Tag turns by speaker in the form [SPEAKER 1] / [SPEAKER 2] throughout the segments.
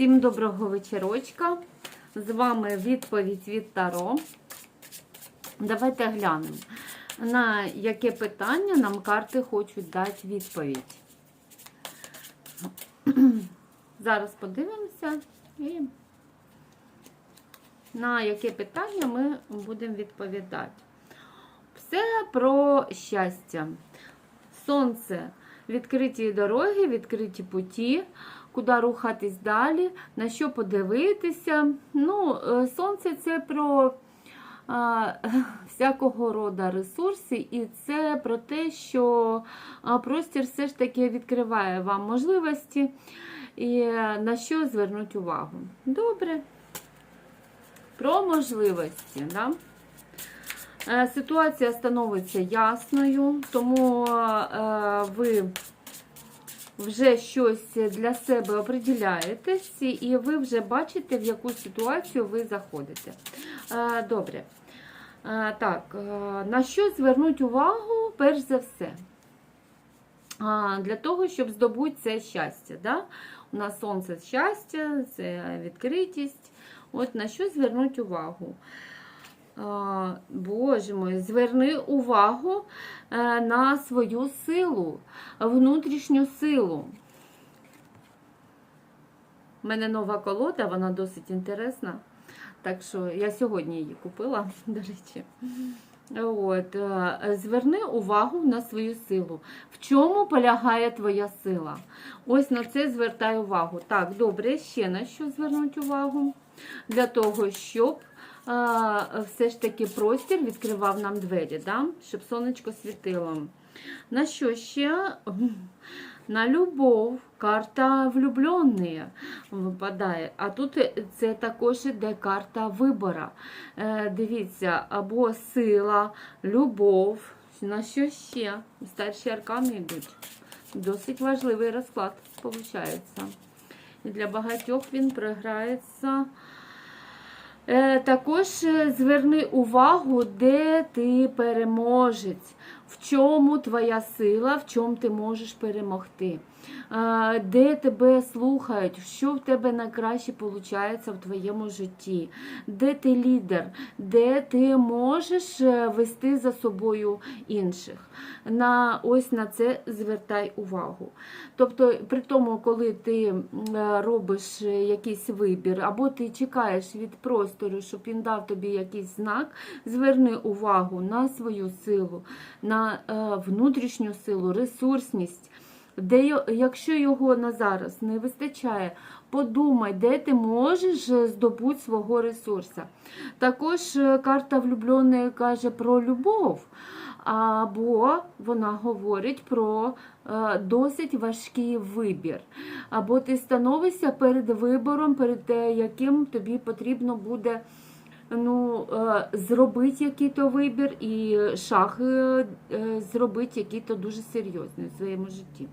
[SPEAKER 1] Всім доброго вечорочка. З вами відповідь від Таро. Давайте глянемо, на яке питання нам карти хочуть дати відповідь. Зараз подивимося і на яке питання ми будемо відповідати. Все про щастя. Сонце, відкриті дороги, відкриті путі, куди рухатись далі, на що подивитися. Ну, е, Сонце це про а, всякого роду ресурси, і це про те, що простір все ж таки відкриває вам можливості і е, на що звернути увагу. Добре. Про можливості. Да? Е, Ситуація становиться ясною, тому е, ви вже щось для себе определяєтесь, і ви вже бачите, в яку ситуацію ви заходите. Е, Добре. Е, Так, е, на що звернути увагу, перш за все? Для того, щоб здобути це щастя. Да? У нас сонце щастя, це відкритість. От на що звернути увагу? Боже мой, зверни увагу е, на свою силу, внутрішню силу. У мене нова колода, вона досить інтересна. Так що я сьогодні її купила, до речі. От, е, Зверни увагу на свою силу. В чому полягає твоя сила? Ось на це звертай увагу. Так, добре, ще на що звернути увагу? Для того, щоб все ж таки простір відкривав нам двері, да? щоб сонечко світило. На що ще? На любов, карта влюбленої випадає. А тут це також іде карта вибора. Е, Дивіться, або сила, любов. На що ще? Старші аркани йдуть. Досить важливий розклад, виходить. І для багатьох він програється. Е, Також е, зверни увагу, де ти переможець, в чому твоя сила, в чому ти можеш перемогти, де тебе слухають, що в тебе найкраще виходить в твоєму житті, де ти лідер, де ти можеш е, вести за собою інших. На, Ось на це звертай увагу. Тобто, при тому, коли ти е, робиш е, якийсь вибір, або ти чекаєш від простору, щоб він дав тобі якийсь знак, зверни увагу на свою силу, на е, внутрішню силу, ресурсність. Де, якщо його на зараз не вистачає, подумай, де ти можеш здобути свого ресурсу. Також е, карта влюбленої каже про любов, або вона говорить про е, досить важкий вибір. Або ти становишся перед вибором, перед яким тобі потрібно буде ну, е, зробити який-то вибір і шаг е, зробити який-то дуже серйозний в своєму житті.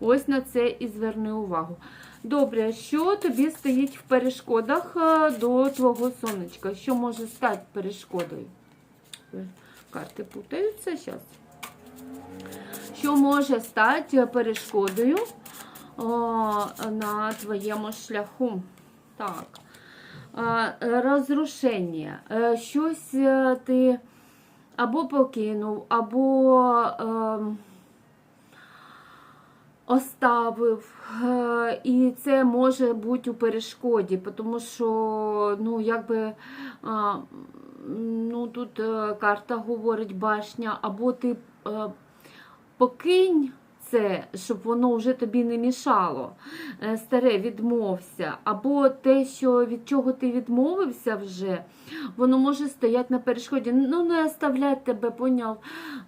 [SPEAKER 1] Ось на це і зверни увагу. Добре, що тобі стоїть в перешкодах е, до твого сонечка? Що може стати перешкодою? Карти путаються зараз. Що може стати перешкодою о, на твоєму шляху? Так. Розрушення. Е, Щось е, ти або покинув, або. ем, оставив, е, і це може бути у перешкоді, тому що, ну, якби, ну, тут карта говорить башня, або ти покинь це, щоб воно вже тобі не мішало, е, старе, відмовся, або те, що від чого ти відмовився вже, воно може стояти на перешкоді. Ну, не оставлять тебе, поняв,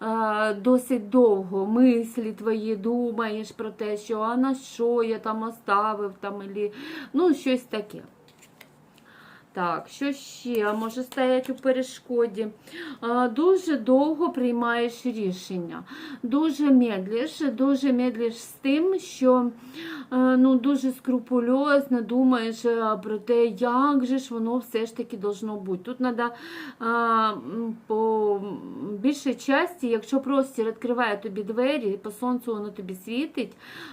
[SPEAKER 1] е, досить довго. Мислі твої думаєш про те, що а на що я там оставив, там, ілі, ну, щось таке. Так, що ще може стояти у перешкоді? Дуже довго приймаєш рішення. Дуже медлиш, дуже медлиш з тим, що е, ну, дуже скрупульозно думаєш е, про те, як же ж воно все ж таки должно бути. Тут треба по більшій часті, якщо простір відкриває тобі двері, по сонцю воно тобі світить,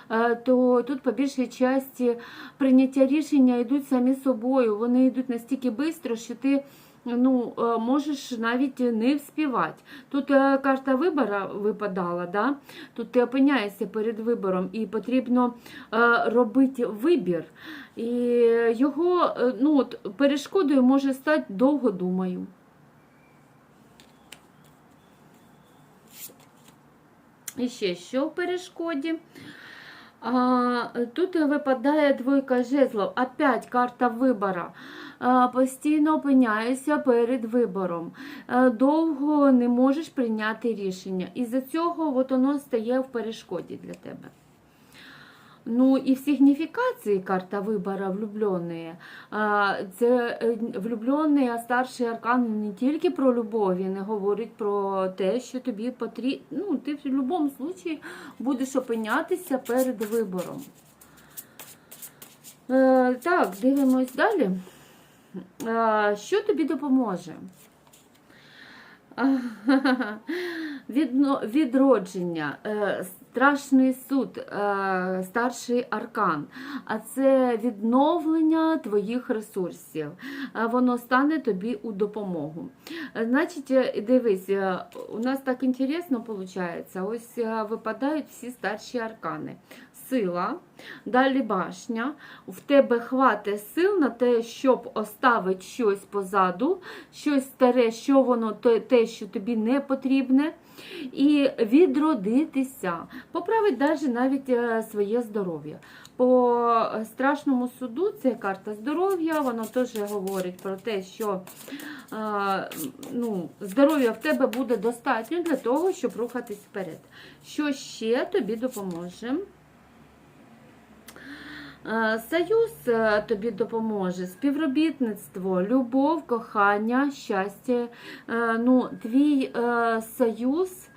[SPEAKER 1] е, то тут по більшій часті прийняття рішення йдуть самі собою. Вони йдуть настільки швидко, що ти ну, е, можеш навіть не вспівати. Тут е, карта вибора випадала, да? тут ти опиняєшся перед вибором і потрібно е, робити вибір. І його ну, от, перешкодою може стати довго думаю. І ще що в перешкоді? Тут випадає двойка жезлов. Опять карта вибора. Постійно опиняєшся перед вибором. Довго не можеш прийняти рішення. І за цього от воно стає в перешкоді для тебе. Ну і в сигніфікації карта вибора влюбленої. Це е, влюблений, а старший аркан не тільки про любов, він говорить про те, що тобі потрібно. Ну, ти в будь-якому випадку будеш опинятися перед вибором. Е, Так, дивимось далі. Е, Що тобі допоможе? Відродження, е, страшний суд, е, старший аркан, а це відновлення твоїх ресурсів. Е, Воно стане тобі у допомогу. Значить, дивись, у нас так інтересно виходить. Ось випадають всі старші аркани. Сила, далі башня. В тебе хватить сил на те, щоб оставити щось позаду, щось старе, що воно те, що тобі не потрібне, і відродитися, поправити даже навіть е, своє здоров'я. По страшному суду це карта здоров'я, вона теж говорить про те, що е, ну, здоров'я в тебе буде достатньо для того, щоб рухатись вперед. Що ще тобі допоможе? Е, Союз е, тобі допоможе, співробітництво, любов, кохання, щастя. Е, Ну, твій союз.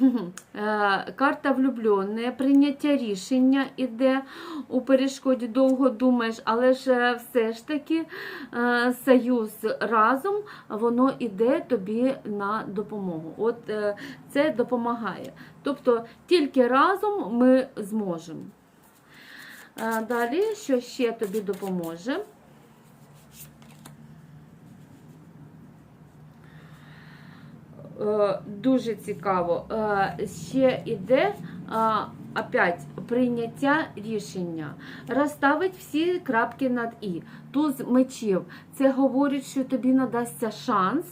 [SPEAKER 1] Е, Карта влюблене, прийняття рішення іде у перешкоді, довго думаєш, але ж е, все ж таки е, союз разом, воно іде тобі на допомогу. От це допомагає. Тобто тільки разом ми зможемо. Далі, що ще тобі допоможе? Дуже цікаво. Е, Ще іде опять прийняття рішення. Розставить всі крапки над І. Туз мечів. Це говорить, що тобі надасться шанс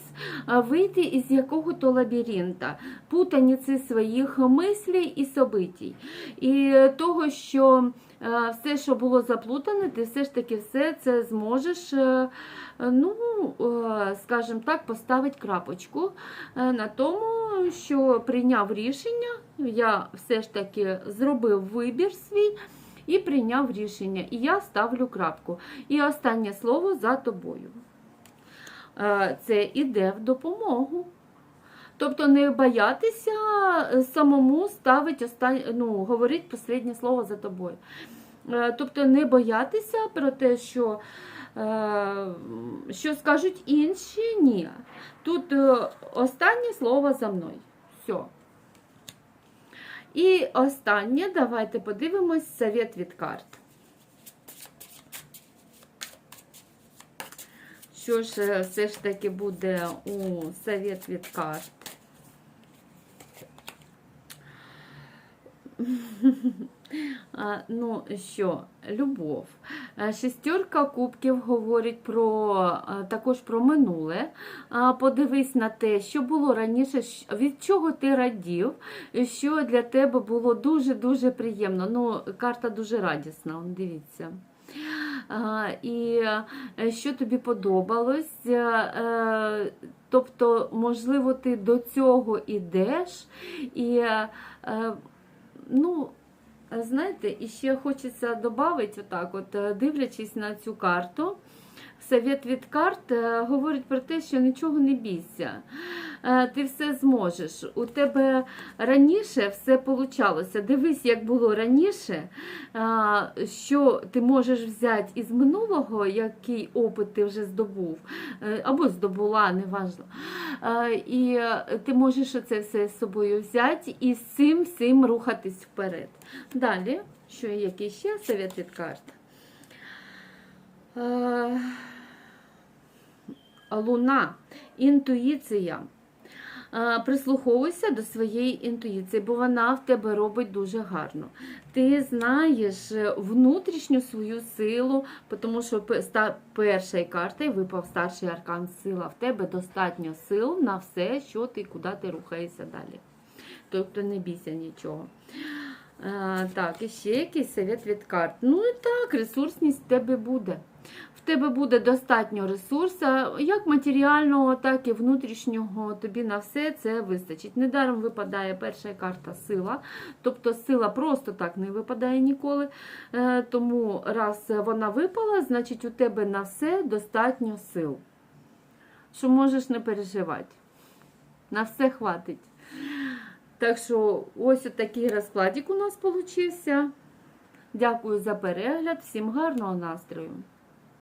[SPEAKER 1] вийти із якого-то лабіринта, путаниці своїх мислей і собитій. І того, що е, все, що було заплутане, ти все ж таки все це зможеш, е, ну, е, скажімо так, поставити крапочку е, на тому, що прийняв рішення. Я все ж таки зробив вибір свій і прийняв рішення. І я ставлю крапку. І останнє слово за тобою. Е, Це іде в допомогу. Тобто не боятися самому ставити остан... ну, говорити останнє слово за тобою. Е, Тобто не боятися про те, що, е, що скажуть інші, ні. Тут останнє слово за мною. Все. І останнє, давайте подивимось совет від карт. Що ж е, все ж таки буде у совет від карт? Ну що, любов. Е, Шестерка кубків говорить про е, також про минуле. Подивись на те, що було раніше, від чого ти радів, що для тебе було дуже-дуже приємно. Ну, карта дуже радісна, дивіться. І е, що тобі подобалось? Тобто, можливо, ти до цього йдеш і ну, Знаєте, і ще хочеться додати, отак, от, е, дивлячись на цю карту, совет від карт е, говорить про те, що нічого не бійся. Е, Ти все зможеш. У тебе раніше все получалося. Дивись, як було раніше, е, що ти можеш взяти із минулого, який опит ти вже здобув, або здобула, неважно. Е, І ти можеш це все з собою взяти і з цим всім рухатись вперед. Далі, що який ще совет від карт? Луна, інтуїція. Е, Прислуховуйся до своєї інтуїції, бо вона в тебе робить дуже гарно. Ти знаєш е, внутрішню свою силу, тому що пе- ста- першою картою випав старший аркан сила. В тебе достатньо сил на все, що ти куди ти рухаєшся далі. Тобто не бійся нічого. Е, так, і ще якийсь совет від карт. Ну і так, ресурсність в тебе буде. Тебе буде достатньо ресурсу, як матеріального, так і внутрішнього. Тобі на все це вистачить. Недаром випадає перша карта сила. Тобто сила просто так не випадає ніколи. Е, Тому раз вона випала, значить у тебе на все достатньо сил. Що можеш не переживати. На все хватить. Так що ось такий розкладик у нас получився. Дякую за перегляд. Всім гарного настрою!